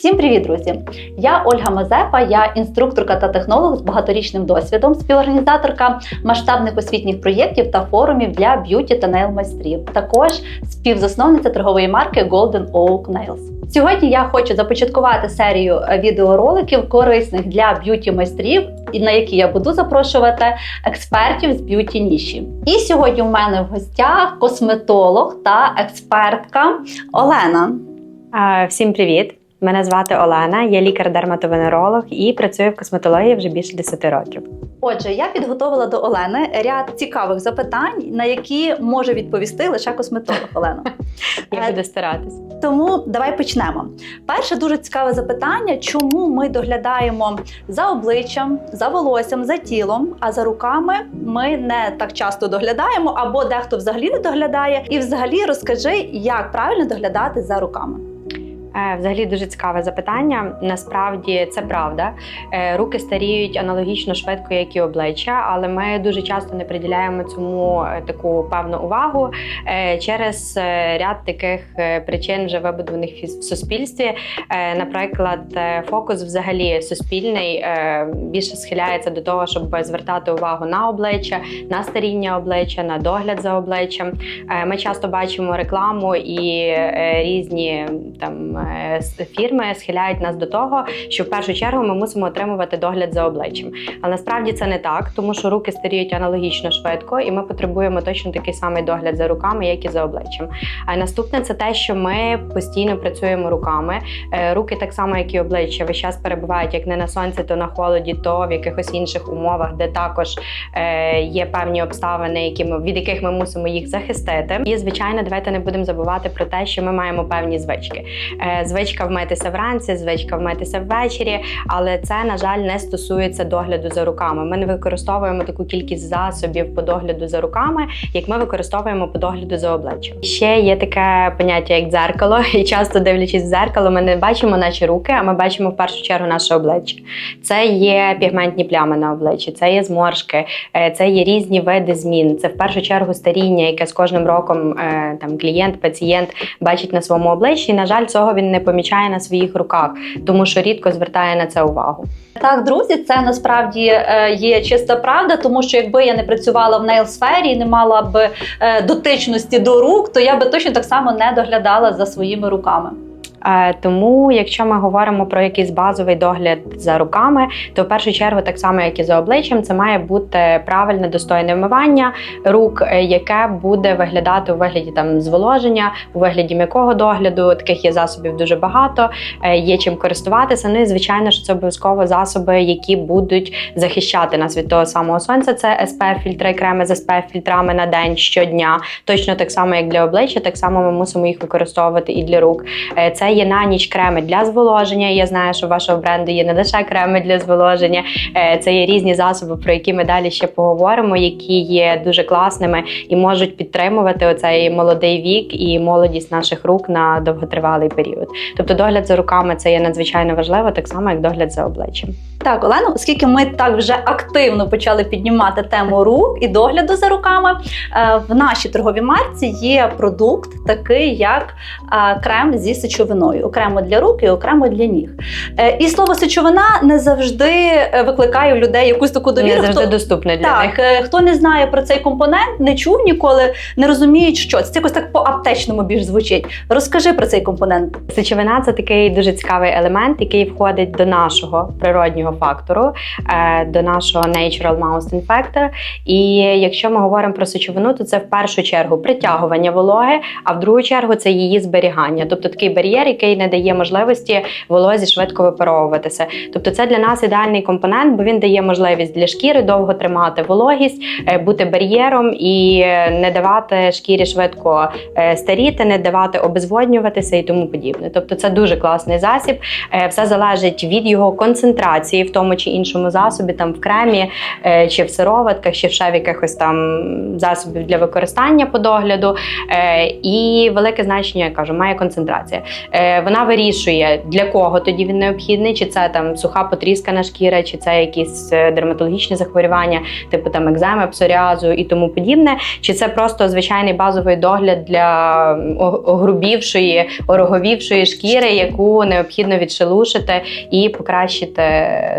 Всім привіт, друзі! Я Ольга Мазепа, я інструкторка та технолог з багаторічним досвідом, співорганізаторка масштабних освітніх проєктів та форумів для б'юті та нейл майстрів. Також співзасновниця торгової марки Golden Oak Nails. Сьогодні я хочу започаткувати серію е, відеороликів корисних для б'юті майстрів, на які я буду запрошувати експертів з б'юті ніші. І сьогодні у мене в гостях косметолог та експертка Олена. Всім привіт! Мене звати Олена, я лікар-дерматовенеролог і працюю в косметології вже більше 10 років. Отже, я підготовила до Олени ряд цікавих запитань, на які може відповісти лише косметолог Олена. Я буду старатись. Тому давай почнемо. Перше дуже цікаве запитання: чому ми доглядаємо за обличчям, за волоссям, за тілом, а за руками ми не так часто доглядаємо, або дехто взагалі не доглядає. І взагалі розкажи, як правильно доглядати за руками. Е, Взагалі дуже цікаве запитання. Насправді це правда. Е, Руки старіють аналогічно швидко, як і обличчя, але ми дуже часто не приділяємо цьому е, таку певну увагу через ряд таких причин, вже вибудованих в суспільстві. Наприклад, фокус взагалі суспільний більше схиляється до того, щоб звертати увагу на обличчя, на старіння обличчя, на догляд за обличчям. Ми часто бачимо рекламу і різні там фірми схиляють нас до того, що в першу чергу ми мусимо отримувати догляд за обличчям. Але насправді це не так, тому що руки старіють аналогічно швидко, і ми потребуємо точно такий самий догляд за руками, як і за обличчям. А наступне це те, що ми постійно працюємо руками. Е, Руки так само, як і обличчя, весь час перебувають як не на сонці, то на холоді, то в якихось інших умовах, де також е, є певні обставини, які ми від яких ми мусимо їх захистити. І звичайно, давайте не будемо забувати про те, що ми маємо певні звички. Е, Звичка вмитися вранці, звичка вмитися ввечері, але це на жаль не стосується догляду за руками. Ми не використовуємо таку кількість засобів по догляду за руками, як ми використовуємо по догляду за обличчям. Ще є таке поняття як дзеркало, і часто дивлячись в дзеркало, ми не бачимо наші руки, а ми бачимо в першу чергу наше обличчя. Це є пігментні плями на обличчі, це є зморшки, е, це є різні види змін. Це в першу чергу старіння, яке з кожним роком е, там клієнт, пацієнт бачить на своєму обличчі. І, на жаль, цього він не помічає на своїх руках, тому що рідко звертає на це увагу. Так, друзі, це насправді е, є чиста правда, тому що якби я не працювала в нейл сфері і не мала б е, дотичності до рук, то я би точно так само не доглядала за своїми руками. Е, Тому, якщо ми говоримо про якийсь базовий догляд за руками, то в першу чергу, так само як і за обличчям, це має бути правильне достойне вмивання рук, е, яке буде виглядати у вигляді там зволоження, у вигляді м'якого догляду. Таких є засобів дуже багато, е, є чим користуватися. Ну і звичайно, що це обов'язково засоби, які будуть захищати нас від того самого сонця. Це SPF фільтри, креми з SPF фільтрами на день щодня. Точно так само, як для обличчя, так само ми мусимо їх використовувати і для рук. Е, Є на ніч креми для зволоження. Я знаю, що вашого бренду є не лише креми для зволоження, е, це є різні засоби, про які ми далі ще поговоримо, які є дуже класними і можуть підтримувати оцей молодий вік і молодість наших рук на довготривалий період. Тобто, догляд за руками це є надзвичайно важливо, так само як догляд за обличчям. Так, Олено, оскільки ми так вже активно почали піднімати тему рук і догляду за руками, е, в нашій торговій марці є продукт, такий як крем зі сечовиною, окремо для рук і окремо для ніг. Е, І слово сечовина не завжди е, викликає у людей якусь таку довіру. Не завжди Хто- доступне для Так, них. е, хто не знає про цей компонент, не чув ніколи, не розуміють, що це Це якось так по аптечному більш звучить. Розкажи про цей компонент. Сечовина це такий дуже цікавий елемент, який входить до нашого природнього фактору, до нашого Natural Mouse Infector. І якщо ми говоримо про сечовину, то це в першу чергу притягування вологи, а в другу чергу це її зберігання, тобто такий бар'єр, який не дає можливості волозі швидко випаровуватися. Тобто, це для нас ідеальний компонент, бо він дає можливість для шкіри довго тримати вологість, е, бути бар'єром і е, не давати шкірі швидко е, старіти, не давати обезводнюватися і тому подібне. Тобто, це дуже класний засіб. Все залежить від його концентрації в тому чи іншому засобі, там в кремі чи в сироватках, чи ще в якихось там засобів для використання по догляду. Е, І велике значення, я кажу, має концентрація. Е, Вона вирішує, для кого тоді він необхідний, чи це там суха потріскана шкіра, чи це якісь е, дерматологічні захворювання, типу там екземи, псоріазу і тому подібне. Чи це просто звичайний базовий догляд для огрубівшої, ороговівшої шкіри, яку необхідно відшелушити і покращити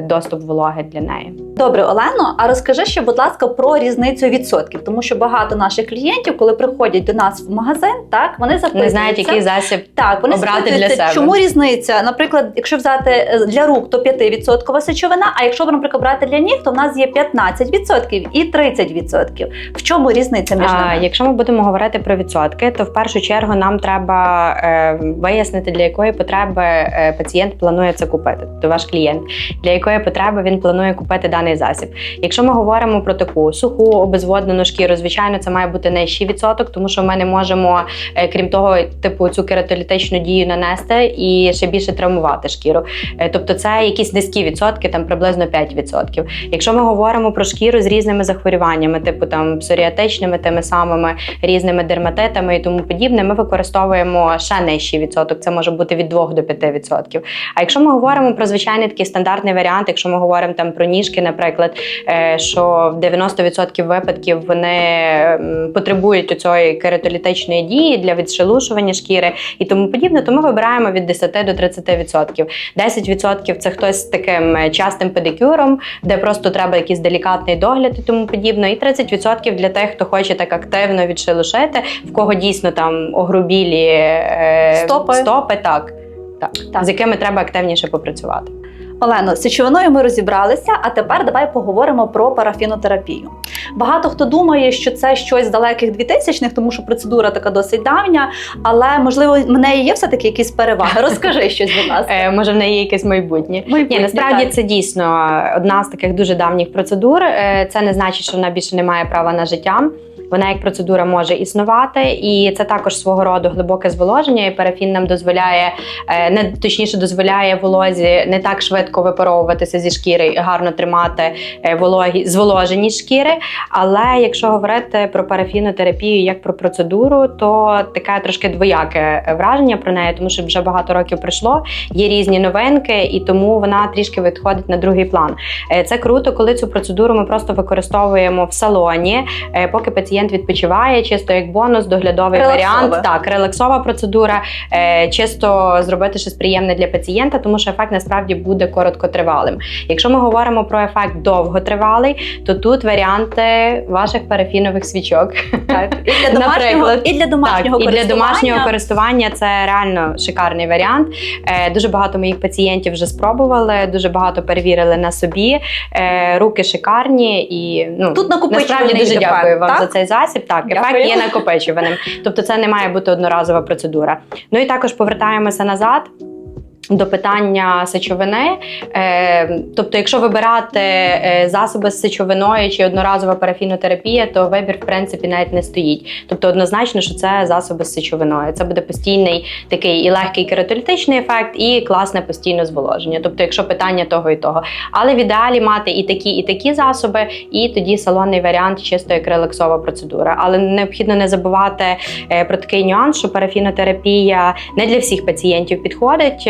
доступ вологи для неї. Добре, Олено, а розкажи ще, будь ласка, про різницю відсотків, тому що багато наших клієнтів, коли приходять до нас в магазин, так вони запитуються, Не знають, який засіб Так, вони обрати для себе. чому різниця? Наприклад, якщо взяти е, для рук, то 5% сечовина, а якщо, наприклад, брати для ніг, то в нас є 15% і 30%. В чому різниця між А, ними? якщо ми будемо говорити про відсотки, то в першу чергу нам треба е, вияснити, для якої потреби е, пацієнт планує це купити, тобто ваш клієнт, для якої потреби він планує купити даний засіб. Якщо ми говоримо про таку суху обезводнену шкіру, звичайно, це має бути нижчий відсоток, тому що ми не можемо, крім того, типу цю кератолітичну дію нанести і ще більше травмувати шкіру. Е, тобто, це якісь низькі відсотки, там приблизно 5%. Якщо ми говоримо про шкіру з різними захворюваннями, типу там псоріатичними, тими самими різними дерматитами і тому подібне, ми використовуємо ще нижчий відсоток. Це може бути від 2 до 5%. А якщо ми говоримо про звичайний такий стандартний варіант, якщо ми говоримо там про ніжки, наприклад, е, що в 90% випадків вони потребують цієї кератолітичної дії для відшелушування шкіри і тому подібне, то ми вибираємо від 10 до 30%. 10% це хтось з таким е, частим педикюром, де просто треба якийсь делікатний догляд і тому подібне. І 30% для тих, хто хоче так активно відшелушити, в кого дійсно там огрубілі е, Стопи. стопи так. Так. Так. з якими треба активніше попрацювати. Олено, з сечовиною ми розібралися, а тепер давай поговоримо про парафінотерапію. Багато хто думає, що це щось з далеких 2000-х, тому що процедура така досить давня, але можливо в неї є все таки якісь переваги. Розкажи щось, будь ласка. Е, може, в неї є якесь майбутнє. Майбутнє, Ні, насправді так. це дійсно одна з таких дуже давніх процедур. Е, Це не значить, що вона більше не має права на життя. Вона як процедура може існувати, і це також свого роду глибоке зволоження. І парафін нам дозволяє е, не точніше дозволяє волозі не так швидко випаровуватися зі шкіри, і гарно тримати е, вологі зволожені шкіри. Але якщо говорити про парафінотерапію як про процедуру, то таке трошки двояке враження про неї, тому що вже багато років пройшло. Є різні новинки, і тому вона трішки відходить на другий план. Е, Це круто, коли цю процедуру ми просто використовуємо в салоні, поки пацієнт відпочиває, чисто як бонус, доглядовий Релаксова. варіант. Так, релаксова процедура, е, чисто зробити щось приємне для пацієнта, тому що ефект насправді буде короткотривалим. Якщо ми говоримо про ефект довготривалий, то тут варіанти ваших парафінових свічок. Так. І для домашнього, і для домашнього так, і для домашнього користування. це реально шикарний варіант. Е, дуже багато моїх пацієнтів вже спробували, дуже багато перевірили на собі. Е, руки шикарні і ну Тут насправді дуже дякую вам так? за цей засіб. Так, ефект є накопичуваним. Тобто, це не має бути одноразова процедура. Ну і також повертаємося назад. До питання сечовини, Е, тобто, якщо вибирати е, засоби з сечовиною чи одноразова парафінотерапія, то вибір в принципі навіть не стоїть. Тобто, однозначно, що це засоби з сечовиною. Це буде постійний такий і легкий кератолітичний ефект, і класне постійне зволоження. Тобто, якщо питання того і того. Але в ідеалі мати і такі, і такі засоби, і тоді салонний варіант чисто як релаксова процедура. Але необхідно не забувати е, про такий нюанс, що парафінотерапія не для всіх пацієнтів підходить.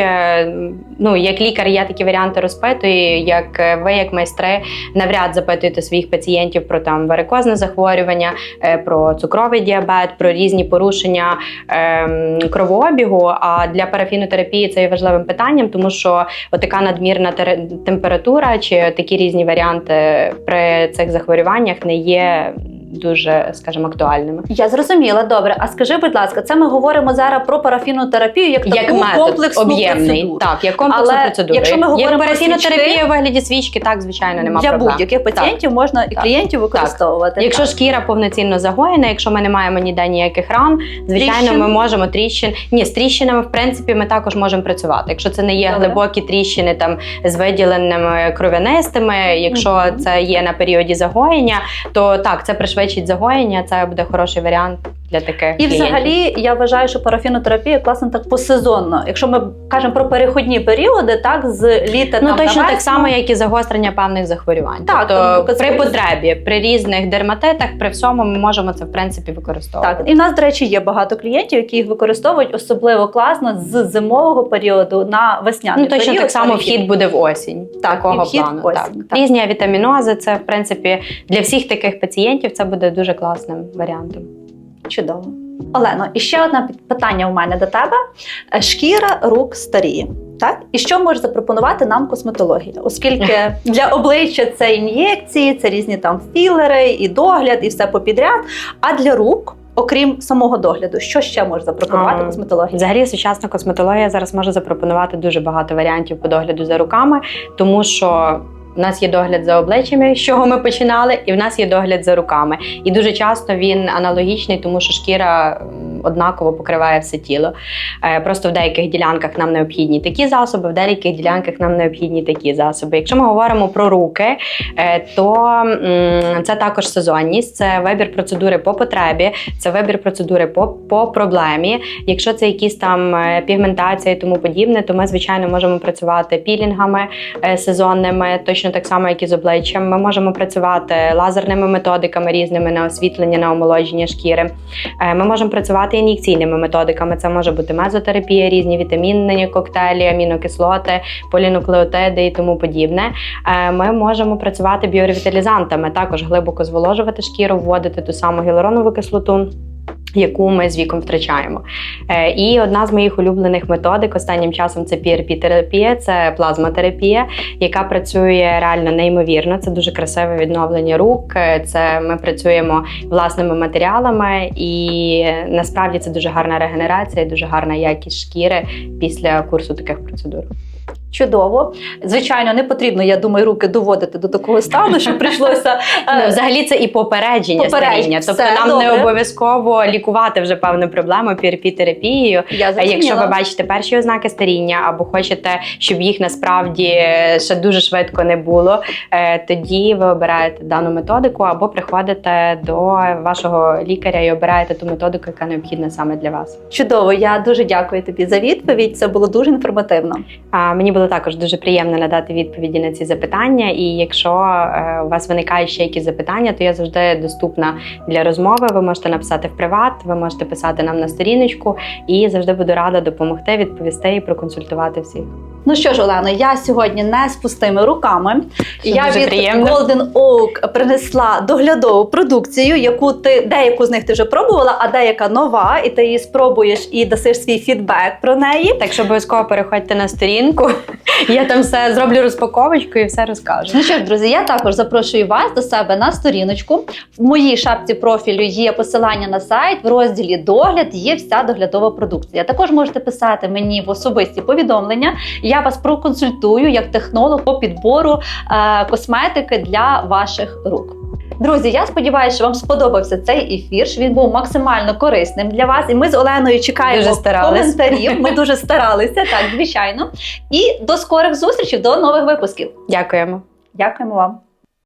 Ну, як лікар, я такі варіанти розпитую. Як е, ви, як майстри, навряд запитуєте своїх пацієнтів про там варикозне захворювання, е, про цукровий діабет, про різні порушення ем, кровообігу. А для парафінотерапії це є важливим питанням, тому що отака надмірна температура чи такі різні варіанти при цих захворюваннях не є дуже, скажімо, актуальними. Я зрозуміла, добре. А скажи, будь ласка, це ми говоримо зараз про парафінотерапію як, Як таку метод комплексну об'ємний, процедуру. так, як комплексна Але процедура. якщо ми говоримо як про парафінотерапія свічки, у вигляді свічки, так звичайно нема для будь-яких пацієнтів можна і Так. клієнтів використовувати. Якщо Так. шкіра повноцінно загоєна, якщо ми не маємо ніде ніяких ран, звичайно, Тріщин? ми можемо тріщин. Ні, з тріщинами, в принципі, ми також можемо працювати. Якщо це не є Добре. глибокі тріщини там з виділеними кров'янистими, якщо Мгм. це є на періоді загоєння, то так, це пришвидшить загоєння, це буде хороший варіант для таких І клієнтів. взагалі я вважаю, що парафінотерапія класна так посезонно. Якщо ми кажемо про переходні періоди, так з літа Ну там, точно на так само, як і загострення певних захворювань. Так, тобто, при потребі, при різних дерматитах, при всьому ми можемо це в принципі використовувати. Так, і в нас, до речі, є багато клієнтів, які їх використовують особливо класно з зимового періоду на весняний Ну, точно період. так само вхід буде в осінь. Так, такого вхід плану. в осінь, так. так. Різні авітамінози, це в принципі для всіх таких пацієнтів це буде дуже класним варіантом. Чудово. Олено, і ще одне питання у мене до тебе: Е, шкіра рук старіє. Так, і що може запропонувати нам косметологія? Оскільки для обличчя це ін'єкції, це різні там філери, і догляд, і все попідряд. А для рук, окрім самого догляду, що ще може запропонувати косметологія? Взагалі, сучасна косметологія зараз може запропонувати дуже багато варіантів по догляду за руками, тому що. У нас є догляд за обличчями, з чого ми починали, і в нас є догляд за руками. І дуже часто він аналогічний, тому що шкіра однаково покриває все тіло. Е, Просто в деяких ділянках нам необхідні такі засоби, в деяких ділянках нам необхідні такі засоби. Якщо ми говоримо про руки, е, то це також сезонність, це вибір процедури по потребі, це вибір процедури по, по проблемі. Якщо це якісь там е, пігментація і тому подібне, то ми звичайно можемо працювати пілінгами сезонними, точно так само, як і з обличчям. Ми можемо працювати лазерними методиками різними на освітлення, на омолодження шкіри. Е, Ми можемо працювати ін'єкційними методиками. Це може бути мезотерапія, різні вітамінні коктейлі, амінокислоти, полінуклеотиди і тому подібне. Е, Ми можемо працювати біоревіталізантами, також глибоко зволожувати шкіру, вводити ту саму гіалуронову кислоту. Яку ми з віком втрачаємо. Е, і одна з моїх улюблених методик останнім часом це PRP-терапія, це плазмотерапія, яка працює реально неймовірно. Це дуже красиве відновлення рук. Е, Це ми працюємо власними матеріалами, і е, насправді це дуже гарна регенерація, дуже гарна якість шкіри після курсу таких процедур. Чудово. Звичайно, не потрібно, я думаю, руки доводити до такого стану, що прийшлося Ну, е, взагалі це і попередження старіння. Тобто нам добре. не обов'язково лікувати вже певну проблему PRP-терапією. А якщо ви бачите перші ознаки старіння, або хочете, щоб їх насправді ще дуже швидко не було, е, тоді ви обираєте дану методику або приходите до вашого лікаря і обираєте ту методику, яка необхідна саме для вас. Чудово, я дуже дякую тобі за відповідь. Це було дуже інформативно. А мені було також дуже приємно надати відповіді на ці запитання. І якщо е, у вас виникають ще якісь запитання, то я завжди доступна для розмови. Ви можете написати в приват, ви можете писати нам на сторіночку, і завжди буду рада допомогти, відповісти і проконсультувати всіх. Ну що ж, Олено, я сьогодні не з пустими руками. Це я від приємно. Golden Oak принесла доглядову продукцію, яку ти деяку з них ти вже пробувала, а деяка нова, і ти її спробуєш і дасиш свій фідбек про неї. Так що обов'язково переходьте на сторінку. Я там все зроблю розпаковочку і все розкажу. Ну що ж, друзі, я також запрошую вас до себе на сторіночку. В моїй шапці профілю є посилання на сайт. В розділі догляд є вся доглядова продукція. Також можете писати мені в особисті повідомлення. Я вас проконсультую як технолог по підбору е, косметики для ваших рук. Друзі, я сподіваюся, що вам сподобався цей ефір. що Він був максимально корисним для вас. І ми з Оленою чекаємо Дуже коментарів. Ми дуже старалися, так звичайно. І до скорих зустрічей, до нових випусків. Дякуємо. Дякуємо вам.